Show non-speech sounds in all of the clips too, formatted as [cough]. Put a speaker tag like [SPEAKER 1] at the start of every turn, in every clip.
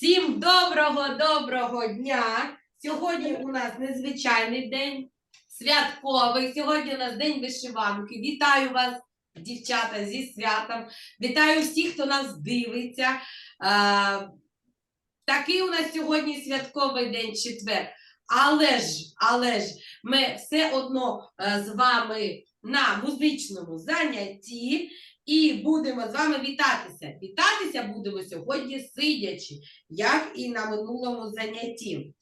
[SPEAKER 1] Всім доброго доброго дня! Сьогодні у нас незвичайний день, святковий. Сьогодні у нас день вишиванки. Вітаю вас, дівчата, зі святом. Вітаю всіх, хто нас дивиться. Такий у нас сьогодні святковий день четвер. Але ж, але ж, ми все одно е, з вами на музичному занятті і будемо з вами вітатися. Вітатися будемо сьогодні сидячи, як і на минулому занятті.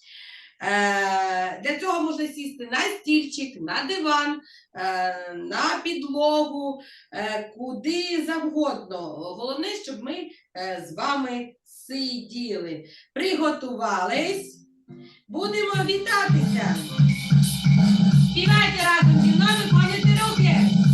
[SPEAKER 1] Е, для цього можна сісти на стільчик, на диван, е, на підлогу, е, куди завгодно. Головне, щоб ми з вами сиділи. Приготувались. Будемо вітатися. Співайте разом зі мною, виконуйте руки.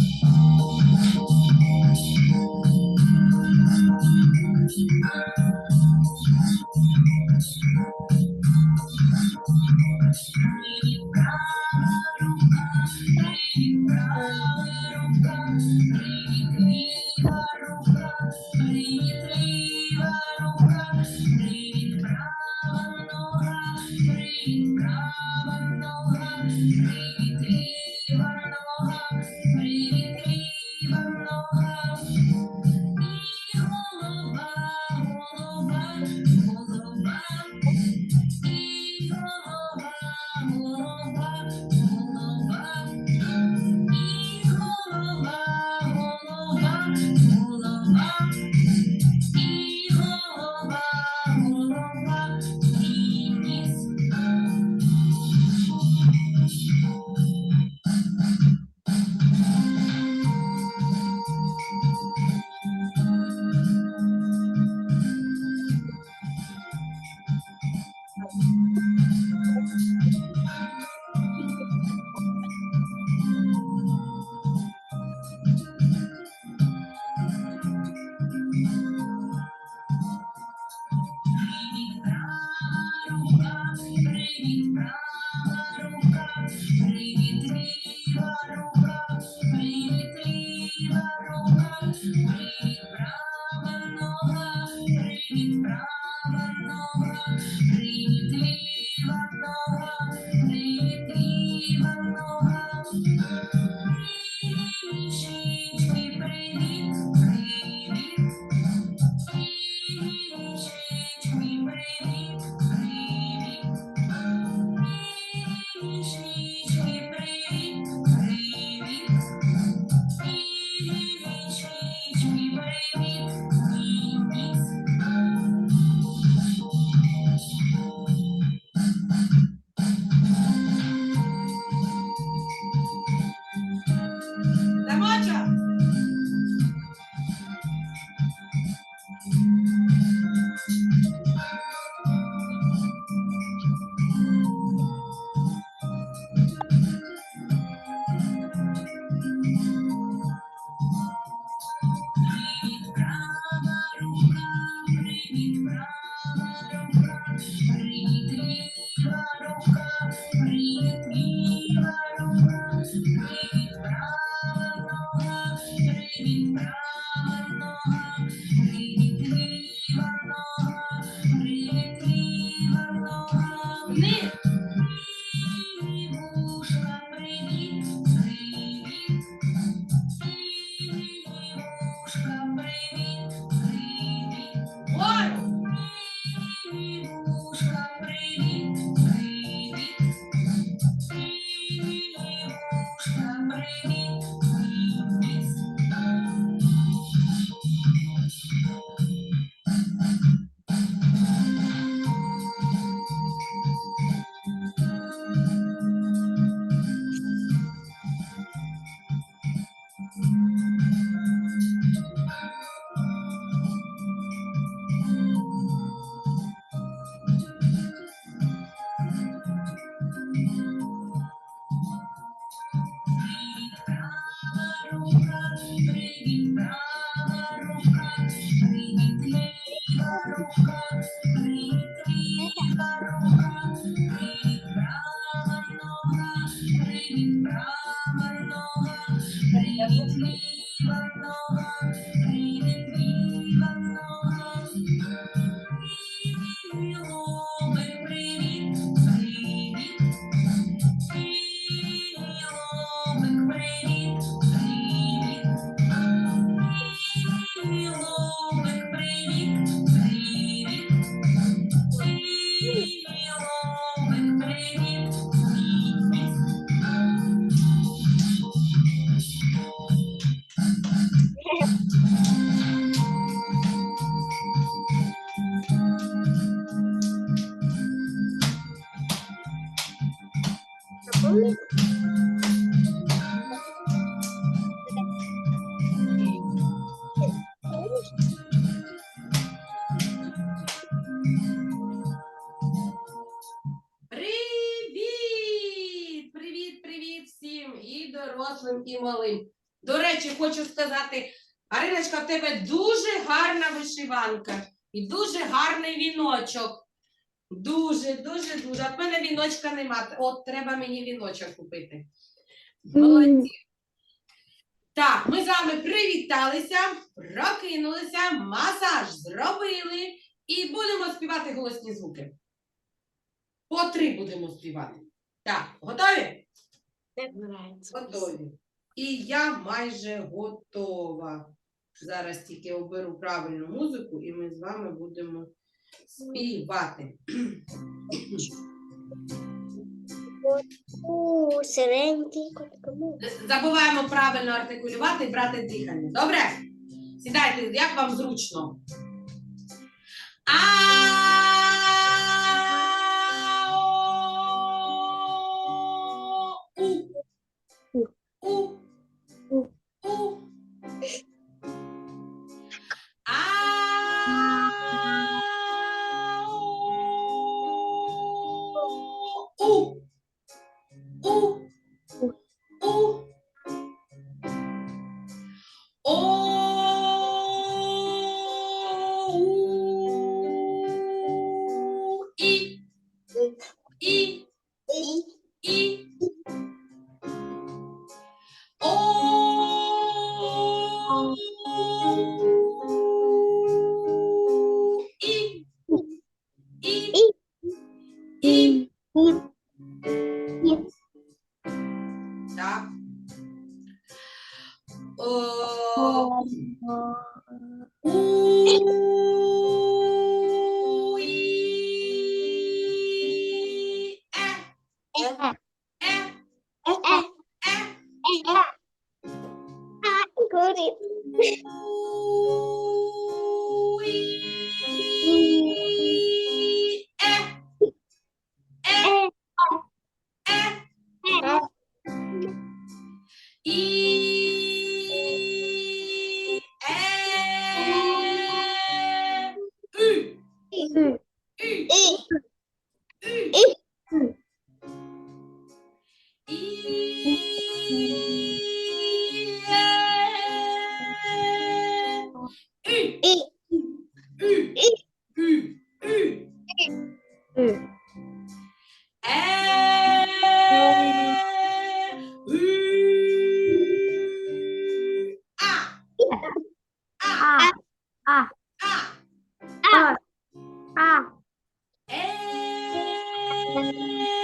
[SPEAKER 1] One.
[SPEAKER 2] Привіт! Привіт, привіт всім і дорослим, і малим. До речі, хочу сказати, Ариночка, в тебе дуже гарна вишиванка і дуже гарний віночок. Дуже, дуже, дуже. А в мене віночка нема. От треба мені віночок купити. Молодці. Так, ми з вами привіталися, прокинулися, масаж зробили і будемо співати голосні звуки. По три будемо співати. Так, готові? Готові. І я майже готова. Зараз тільки оберу правильну музику, і ми з вами будемо співати. Забуваємо правильно артикулювати і брати дихання. Добре? Сідайте, як вам зручно. А love.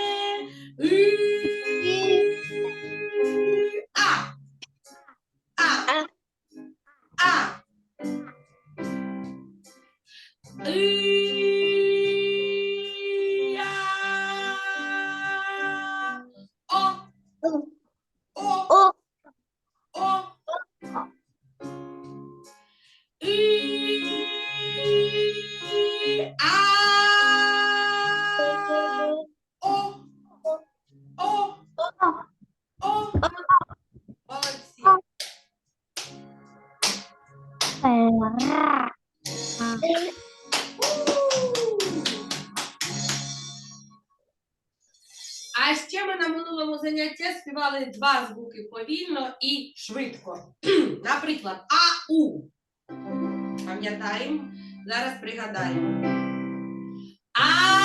[SPEAKER 2] Минулому співали два звуки повільно і швидко. [clears throat] Наприклад, ау. Пам'ятаємо? Зараз пригадаємо. Ау.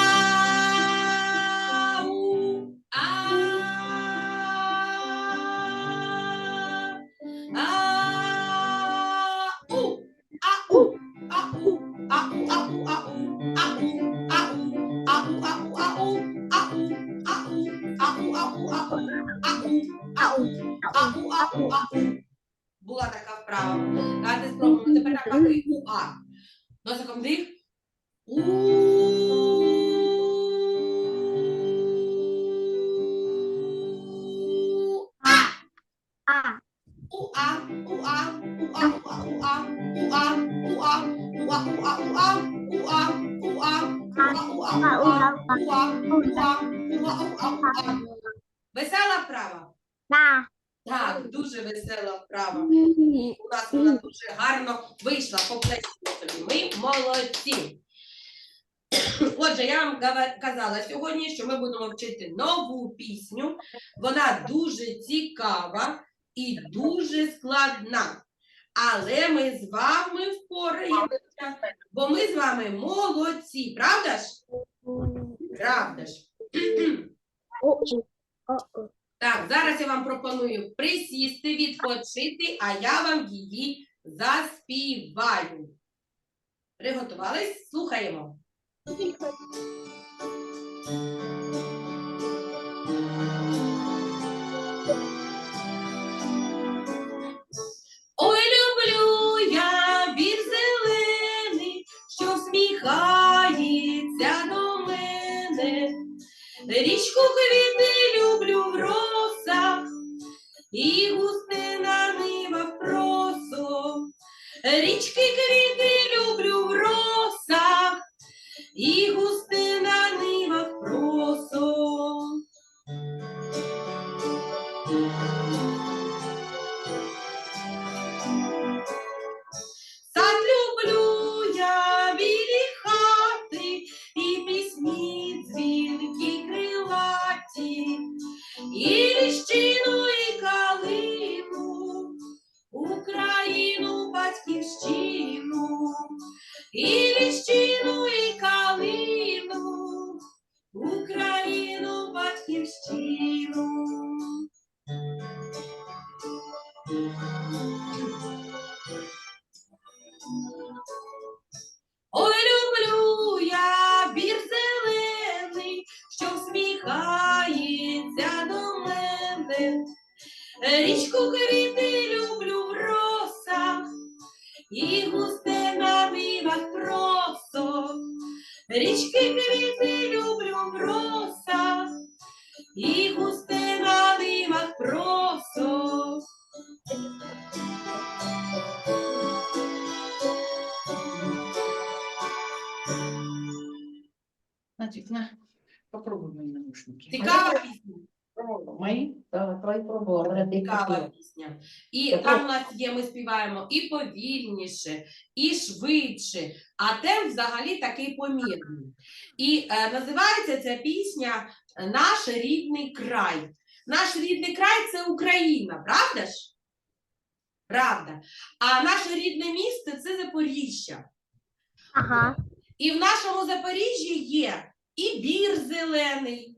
[SPEAKER 2] спробуємо тепер на правий уа. Носиком дих. У. А. Уа, уа, уа, уа, уа, уа, уа, уа, уа, уа, уа, уа, уа, уа, уа, уа, уа, уа, уа, уа. Весела вправа?
[SPEAKER 3] Да.
[SPEAKER 2] Так, дуже весела вправа. У нас вона дуже гарно вийшла, поплесімо собі. Ми молодці. [clears throat] Отже, я вам казала сьогодні, що ми будемо вчити нову пісню. Вона дуже цікава і дуже складна. Але ми з вами впораємося, бо ми з вами молодці, правда ж? Правда ж? [clears throat] Так, зараз я вам пропоную присісти, відпочити, а я вам її заспіваю. Приготувались? Слухаємо. Ой, люблю я бір зелений, що всміхається до мене. Річку квіти люблю в Річки квіти
[SPEAKER 4] Да, твои.
[SPEAKER 2] Цікава пісня. І
[SPEAKER 4] Так,
[SPEAKER 2] там у нас є, ми співаємо і повільніше, і швидше, а темп взагалі такий помірний. І е, називається ця пісня е, Наш рідний край. Наш рідний край це Україна, правда ж? Правда. А наше рідне місто це Запоріжжя.
[SPEAKER 3] Ага.
[SPEAKER 2] І в нашому Запоріжжі є і бір зелений,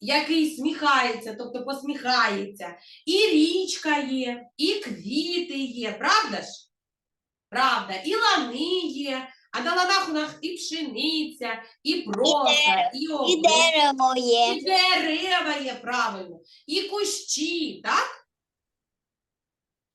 [SPEAKER 2] який сміхається, тобто посміхається, і річка є, і квіти є, правда ж? Правда, і лани є, а на ланах у нас і пшениця, і проса, і
[SPEAKER 3] І
[SPEAKER 2] овець,
[SPEAKER 3] дерево є.
[SPEAKER 2] і дерева є, правильно, і кущі, так?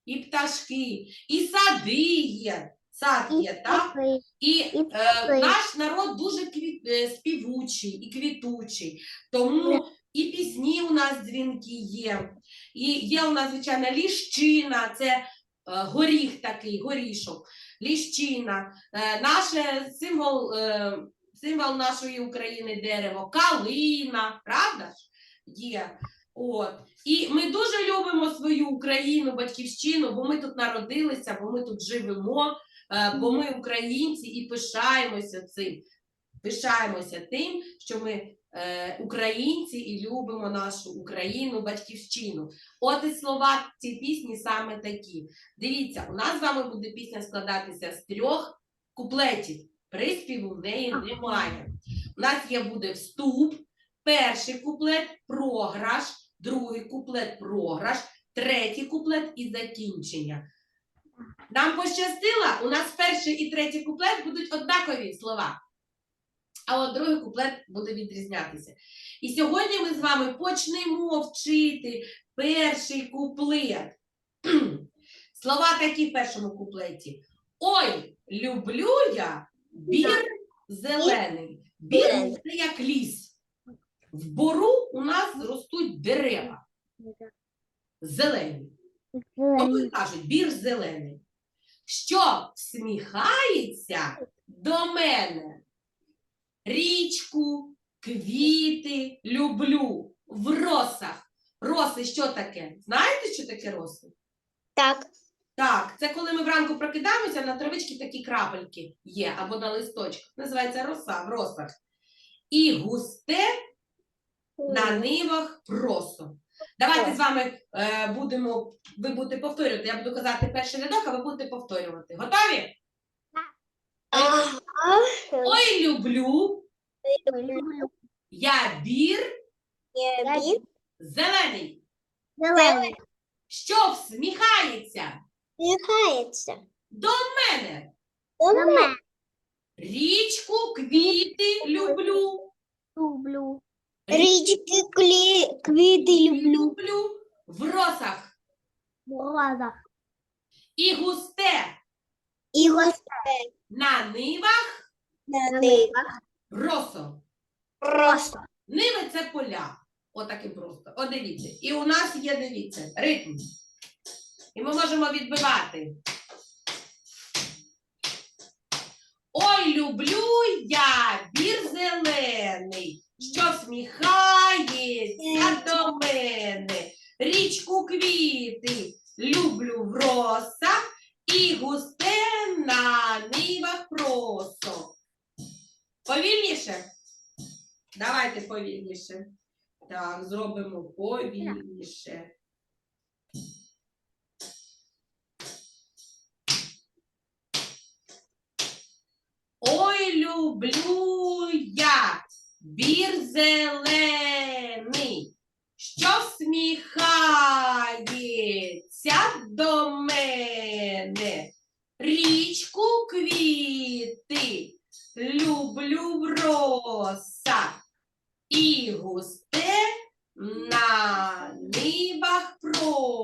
[SPEAKER 2] І пташки, і сади є, сад є, так? І е, наш народ дуже квіт, е, співучий і квітучий, тому і пісні у нас дзвінки є. І є у нас, звичайно, ліщина, це е, горіх такий, горішок, ліщина, е, наше символ, е, символ нашої України дерево, калина, правда ж? Є. От. І ми дуже любимо свою Україну, батьківщину, бо ми тут народилися, бо ми тут живемо. Е, бо ми українці і пишаємося цим. Пишаємося тим, що ми е, українці і любимо нашу Україну, батьківщину. От і слова цієї пісні саме такі. Дивіться, у нас з вами буде пісня складатися з трьох куплетів. Приспіву в неї немає. У нас є буде вступ, перший куплет програш, другий куплет програш, третій куплет і закінчення. Нам пощастило, у нас перший і третій куплет будуть однакові слова, а от другий куплет буде відрізнятися. І сьогодні ми з вами почнемо вчити перший куплет. [clears throat] Слова такі в першому куплеті. Ой, люблю я бір зелений. Бір це як ліс. В бору у нас ростуть дерева зелені. Тобто кажуть, бір зелений. Що всміхається до мене? Річку, квіти люблю в росах. Роси що таке? Знаєте, що таке роси?
[SPEAKER 3] Так.
[SPEAKER 2] Так, це коли ми вранку прокидаємося, на травичці такі крапельки є, або на листочках. Називається роса в росах. І густе на нивах просо. Давайте з вами е, будемо, ви будете повторювати. Я буду казати перший рядок, а ви будете повторювати. Готові? Ой, люблю, я бір зелений,
[SPEAKER 3] Зелений.
[SPEAKER 2] що всміхається
[SPEAKER 3] Сміхається.
[SPEAKER 2] до мене.
[SPEAKER 3] До мене.
[SPEAKER 2] Річку, квіти люблю.
[SPEAKER 3] Люблю. Річки, клі... квіти люблю.
[SPEAKER 2] люблю в росах.
[SPEAKER 3] В розах.
[SPEAKER 2] І густе
[SPEAKER 3] І госте
[SPEAKER 2] на нивах
[SPEAKER 3] на них.
[SPEAKER 2] росо.
[SPEAKER 3] Просто.
[SPEAKER 2] Ниви це поля. Отаким просто. О, дивіться. І у нас є, дивіться, ритм. І ми можемо відбивати. Ой, люблю я бір зелений, що всміхається до мене. Річку квіти люблю в росах і густе на нивах просо. Повільніше? Давайте повільніше. Так, зробимо повільніше. Бір зелений, що всміхається до мене. Річку квіти люблю в росах і густе на нивах просо.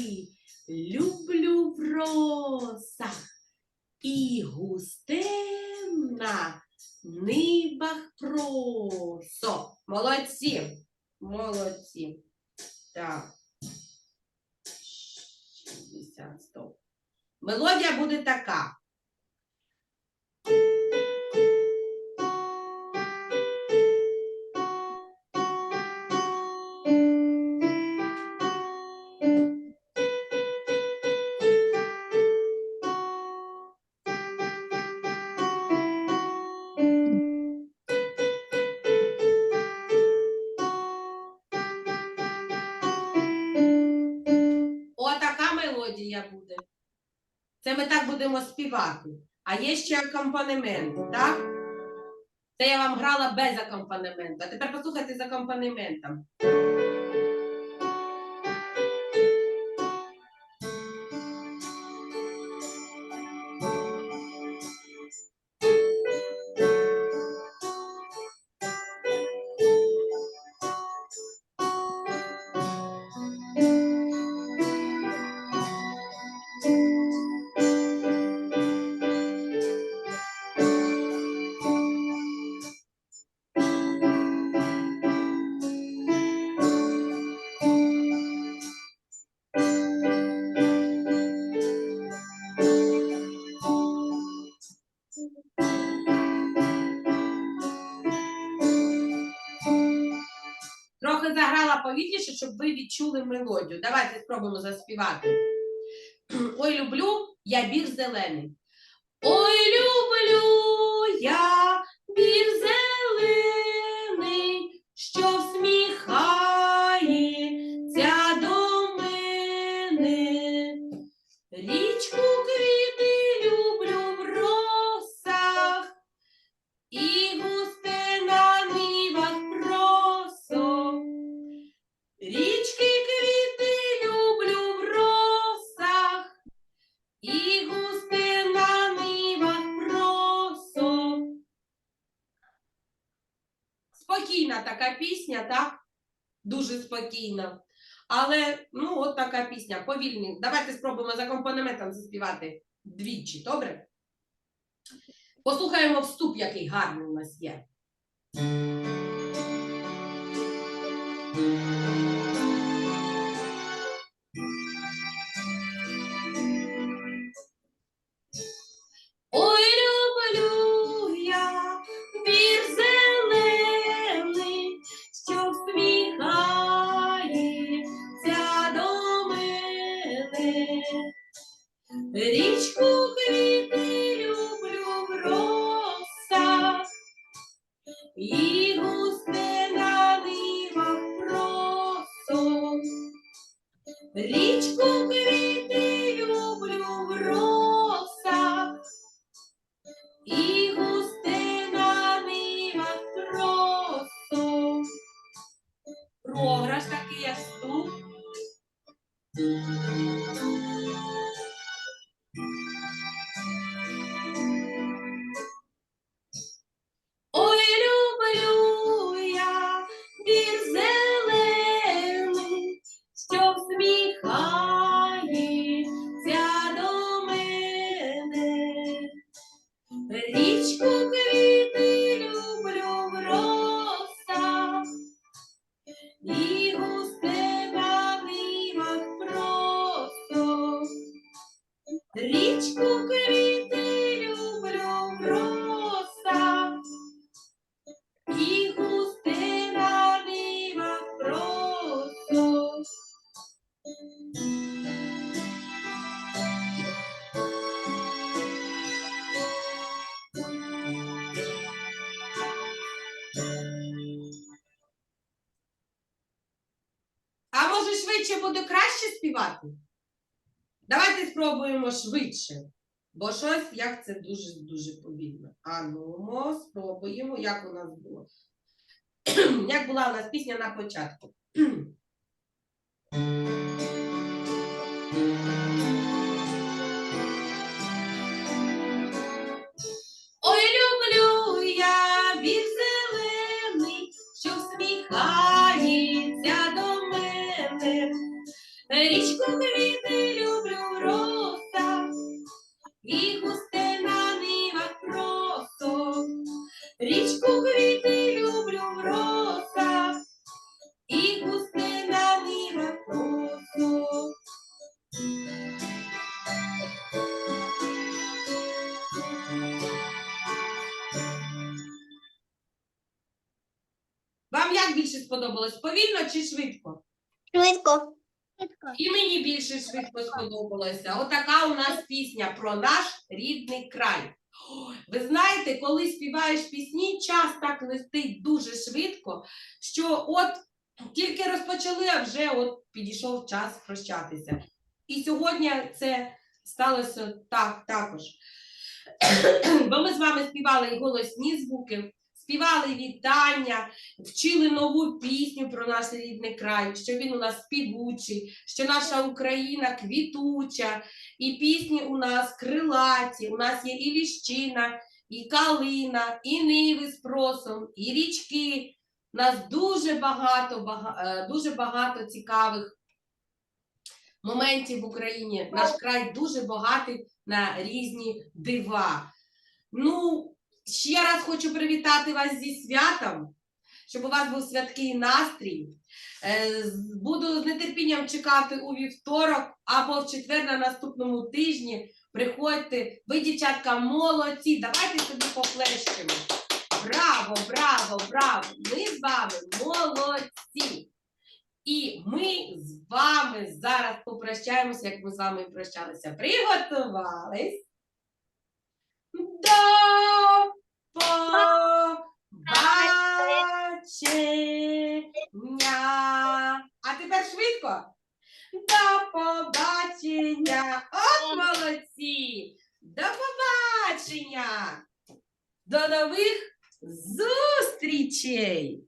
[SPEAKER 2] Квіти люблю будемо співати. А є ще акомпанемент, так? Це я вам грала без акомпанементу. А тепер послухайте з акомпанементом. Трохи заграла повільніше, щоб ви відчули мелодію. Давайте спробуємо заспівати. [clears throat] Ой, люблю я бір зелений. Ой, люблю я бір зелений, спокійна така пісня, так? Дуже спокійна. Але ну, от така пісня, повільні. Давайте спробуємо за акомпанементом заспівати двічі, добре? Послухаємо вступ, який гарний у нас є. Річку квіти Річку квіти Щось як це дуже дуже повільно. А ну, спробуємо, як у нас було. [clears throat] як була у нас пісня на початку. [clears throat] пісня про наш рідний край. Ви знаєте, коли співаєш пісні, час так летить дуже швидко, що от тільки розпочали, а вже от підійшов час прощатися. І сьогодні це сталося так також. [clears throat] Бо ми з вами співали і голосні звуки, співали вітання, вчили нову пісню про наш рідний край, що він у нас співучий, що наша Україна квітуча, і пісні у нас крилаті, у нас є і ліщина, і калина, і ниви з просом, і річки. У нас дуже багато, бага- е, дуже багато цікавих моментів в Україні. Наш край дуже багатий на різні дива. Ну, ще раз хочу привітати вас зі святом, щоб у вас був святкий настрій. Е, Буду з нетерпінням чекати у вівторок або в четвер на наступному тижні. Приходьте, ви, дівчатка, молодці. Давайте собі поплещемо. Браво, браво, браво! Ми з вами молодці. І ми з вами зараз попрощаємося, як ми з вами прощалися. Приготувались. До побачення. А тепер швидко. До побачення. От молодці. До побачення. До нових зустрічей.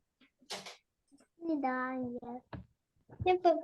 [SPEAKER 3] Свидання.